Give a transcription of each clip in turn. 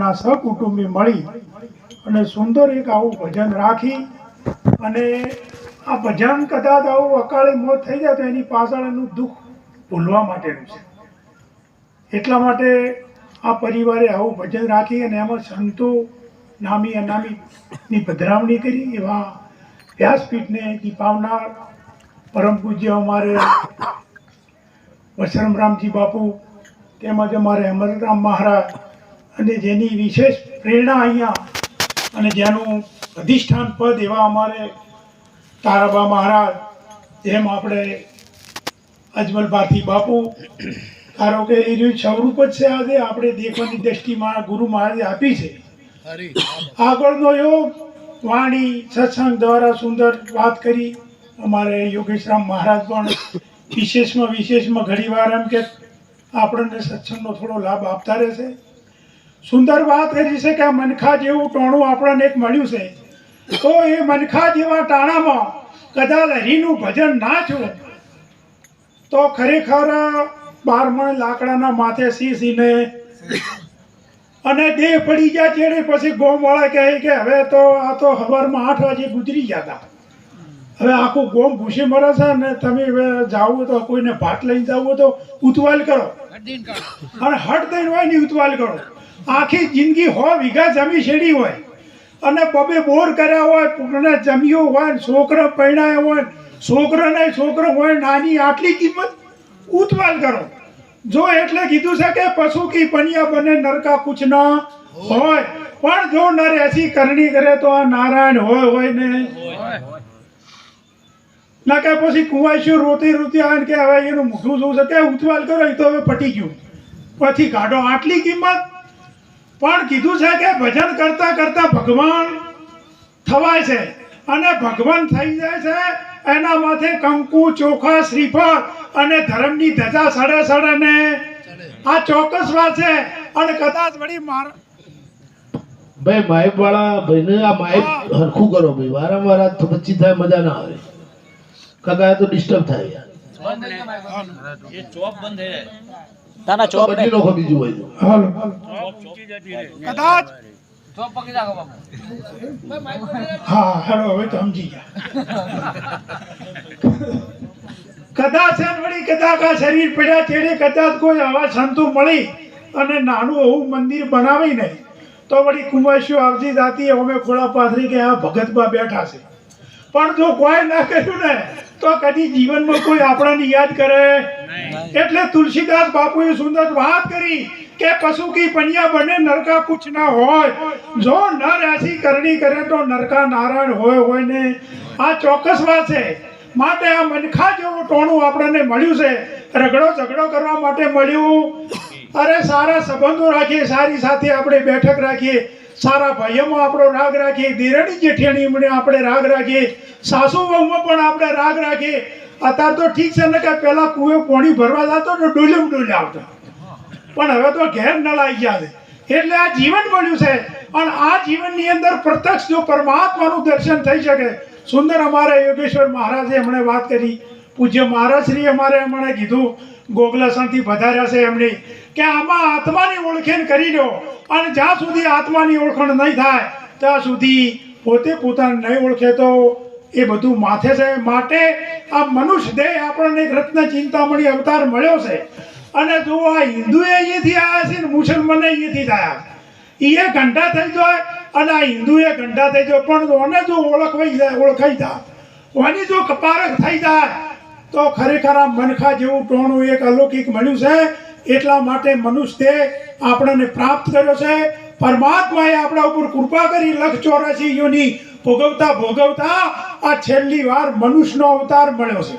ગામના સહકુટુંબી મળી અને સુંદર એક આવું ભજન રાખી અને આ ભજન કદાચ આવું અકાળે મોત થઈ જાય તો એની પાછળ એનું દુઃખ ભૂલવા માટેનું છે. એટલા માટે આ પરિવારે આવું ભજન રાખી અને એમાં સંતો નામી અનામીની પધરામણી કરી એવા વ્યાસપીઠને દીપાવનાર પરમ પૂજ્ય અમારે વસરમરામજી બાપુ તેમજ અમારે અમરરામ મહારાજ અને જેની વિશેષ પ્રેરણા અહીંયા અને જેનું અધિષ્ઠાન પદ એવા અમારે તારાબા મહારાજ, એમ આપણે અજમલ ભારતી બાપુ, ધારો કે એનું સ્વરૂપ જ છે આજે, આપણે દેખવાની દ્રષ્ટિમાં ગુરુ મહારાજે આપી છે. આગળનો યોગ વાણી, સત્સંગ દ્વારા સુંદર વાત કરી. અમારે યોગેશરામ મહારાજ પણ વિશેષમાં વિશેષમાં ઘણીવાર એમ કે આપણને સત્સંગનો થોડો લાભ આપતા રહેશે. સુંદર વાત કરી છે કે આ મનખા જેવું ટોણું આપણને એક મળ્યું છે. તો એ મનખા જેવા ટાણામાં કદાચ હરિનું ભજન ના થયું તો ખરેખર બારમણ લાકડાના માથે સીસીને અને દેહ પડી ગયા ચેડે પછી ગોમવાળા કહે કે હવે તો આ તો સવારમાં આઠ વાગે ગુજરી ગયા હતા હવે આખું ગોમ ભૂસી મરે છે ને તમે હવે જાવું તો કોઈને ભાત લઈને જવું તો ઉતવાલ કરો. અને હટ દઈને હોય ને ઉતવાલ કરો. આખી જિંદગી હો વીઘા જમી શેડી હોય. અને બબે બોર કર્યા હોય જમ્યું હોય, છોકરો છોકરા હોય છોકરાને છોકરો હોય, નાની આટલી કિંમત ઉતવાલ કરો. જો એટલે કીધું છે કે પશુ કી પનિયા બને નરકા કુછ ના હોય. પણ જો નર એસી કરણી કરે તો આ નારાયણ હોય હોય ને? ના કે પછી કુવાઈશું રોતી રોતી આવે કે હવે એનું મોઢું જોવું છે કે ઉતવાલ કરો, એ તો હવે પટી ગયું. પછી કાઢો આટલી કિંમત પણ કીધું છે કે ભજન કરતા કરતા ભગવાન થવાય છે. અને ભગવાન થઈ જાય છે એના માથે કંકુ ચોખા શ્રીફળ અને ધર્મની ધજા સડે સડે ને. આ ચોક્કસ વાત છે. અને કદાચ વળી માર ભાઈ માઇક વાળા ભાઈને આ માઇક હરખું કરો ભાઈ. વારંવાર આ પછી થાય મજા ના આવે. કદાચ તો ડિસ્ટર્બ થાય યાર. એ ચોપ બંધ હે. તાના ચોપ ને બદલી બીજું હોય. હાલો. ચોપ ચૂકી જતી રહે કદાચ ચોપ પકડી રાખો બાપુ. હા હાલો હવે તો સમજી ગયા. કદાચ એમ વળી કદાચ આ શરીર પડ્યા તેડે કદાચ કોઈ આવા સંતો મળી અને નાનું એવું મંદિર બનાવી નહીં તો વળી કુંવાસીઓ આવતી જાતી અમે ખોળા પાથરી કે આ ભગતમાં બેઠા છે. પણ જો કોઈ ના કર્યું ને તો કદી જીવનમાં કોઈ આપણને યાદ કરે? એટલે તુલસીદાસ બાપુએ સુંદર વાત કરી કે પશુ કી પનિયા બને નરકા કુછ ના હોય. જો નર એસી કરણી કરે તો નરકા નારાયણ હોય હોય ને? આ ચોક્કસ વાત છે. માટે આ મનખા જેવું ટોણું આપણને મળ્યું છે. રગડો ઝઘડો કરવા માટે મળ્યું. અરે સારા સંબંધો રાખીએ સારી સાથે આપણે બેઠક રાખીએ. સારા ભાઈઓમાં આપણો રાગ રાખીએ દેરાણી જેઠિયાણીમાં આપણે રાગ રાખીએ, સાસુ વહુમાં પણ આપણે રાગ રાખીએ. અત્યારે તો ઠીક છે ને કે પહેલા કુએ પોણી ભરવા જતો ને ડોલમ ડોલે આવતા. પણ હવે તો ઘેર નળ આવી ગયા છે. એટલે આ જીવન મળ્યું છે. અને આ જીવનની અંદર પ્રત્યક્ષ જો પરમાત્માનું દર્શન થઈ શકે, સુંદર અમારા યોગેશ્વર મહારાજે હમણે વાત કરી. પૂજ્ય મહારાજશ્રી અમારે હમણાં કીધું ગોગલાસણથી પધાર્યા છે એમની, કે આમાં આત્માની ઓળખેણ કરી લો. અને જ્યાં સુધી આત્માની ઓળખાણ નહીં થાય, ત્યાં સુધી પોતે પોતાને નહીં ઓળખે તો એ બધું માથે છે. માટે આ મનુષ્ય દેહ આપણને એક રત્ન ચિંતામણી અવતાર મળ્યો છે. અને જો આ હિન્દુએ અહીંયાથી આવ્યા છે ને મુસલમાને અહીંયાથી થયા એ ઘંટા થઈ જાય અને આ હિન્દુએ ઘંટા થઈ જાય. પણ ઓને જો ઓળખવાઈ જાય, ઓળખાઈ જાય. ઓની જો કપારક થઈ જાય તો ખરેખર આ મનખા જેવું ટોણું એક અલૌકિક મળ્યું છે. એટલા માટે મનુષ્ય આપણને પ્રાપ્ત કર્યો છે. પરમાત્માએ આપણા ઉપર કૃપા કરી લખ ચોરાસી યોની ભોગવતા ભોગવતા આ છેલ્લી વાર મનુષ્યનો અવતાર મળ્યો છે.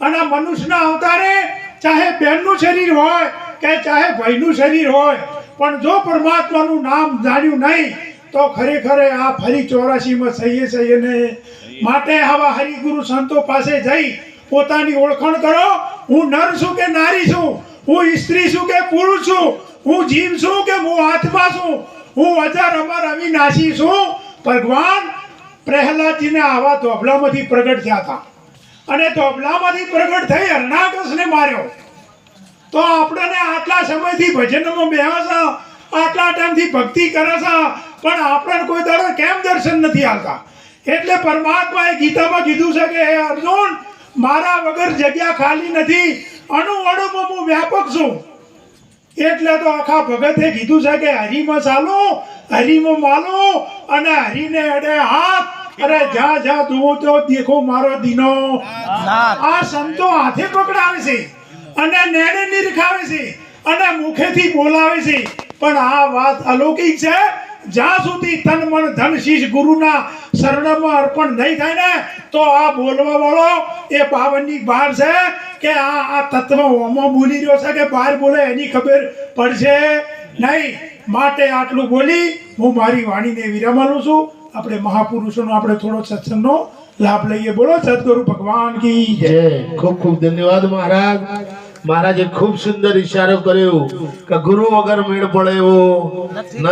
અને આ મનુષ્યના અવતારે ચાહે બહેનનું શરીર હોય કે ચાહે ભાઈનું શરીર હોય પણ જો પરમાત્માનું નામ જાણ્યું નહીં તો ખરેખર આ ફરી ચોરાસીમાં સહીએ સહીએ. માટે આવા હરિગુરુ સંતો પાસે જઈ પોતાની ઓળખાણ કરો. હું નર છું કે નારી છું? હું સ્ત્રી છું કે પુરુષ છું? હું જીવ છું કે હું આત્મા છું? હું અજર અમર અવિનાશી છું? ભગવાન, પ્રહલાદજીને આવા ધોબલામાંથી પ્રગટ થયા હતા. અને ધોબલામાંથી પ્રગટ થઈ હરણાકસને માર્યો. તો આપણને આટલા સમયથી ભજનમાં બેહા છે આટલા ટાઈમથી ભક્તિ કરે છે પણ આપણને કોઈ દાડો કેમ દર્શન નથી આવતા એટલે પરમાત્માએ ગીતામાં કીધું છે કે, હે અર્જુન મારા વગર જગ્યા ખાલી નથી. અણુ અણુમાં હું વ્યાપક છું. એટલે તો આખા ભગતે કીધું છે કે હરીમાં ચાલો હરીમાં માલો અને હરીને અડે હાથ. અરે જા જા જુઓ તો દેખો મારો દીનો. આ સંતો હાથે પકડાવે છે અને નેણે નિરખાવે છે અને મુખેથી બોલાવે છે. પણ આ વાત અલૌકિક છે. જ્યાં સુધી તન મન ધન શીશ ગુરુના શરણમાં અર્પણ નહીં થાય ને તો આ બોલવા વાળો એ પાવનની બહાર છે કે આ આ તત્વ ઓમાં બોલી રહ્યો છે કે બહાર બોલે એની ખબર પડશે નહીં. માટે આટલું બોલી હું મારી વાણીને વિરામ છું. આપણે મહાપુરુષોનો આપણે થોડો સત્સંગનો લાભ લઈએ. બોલો, સદગુરુ ભગવાન કી જય. ખૂબ ખૂબ ધન્યવાદ મહારાજ. મહારાજે ખૂબ સુંદર ઈશારો કર્યો કે ગુરુ વગર મેળ પડે એવો ન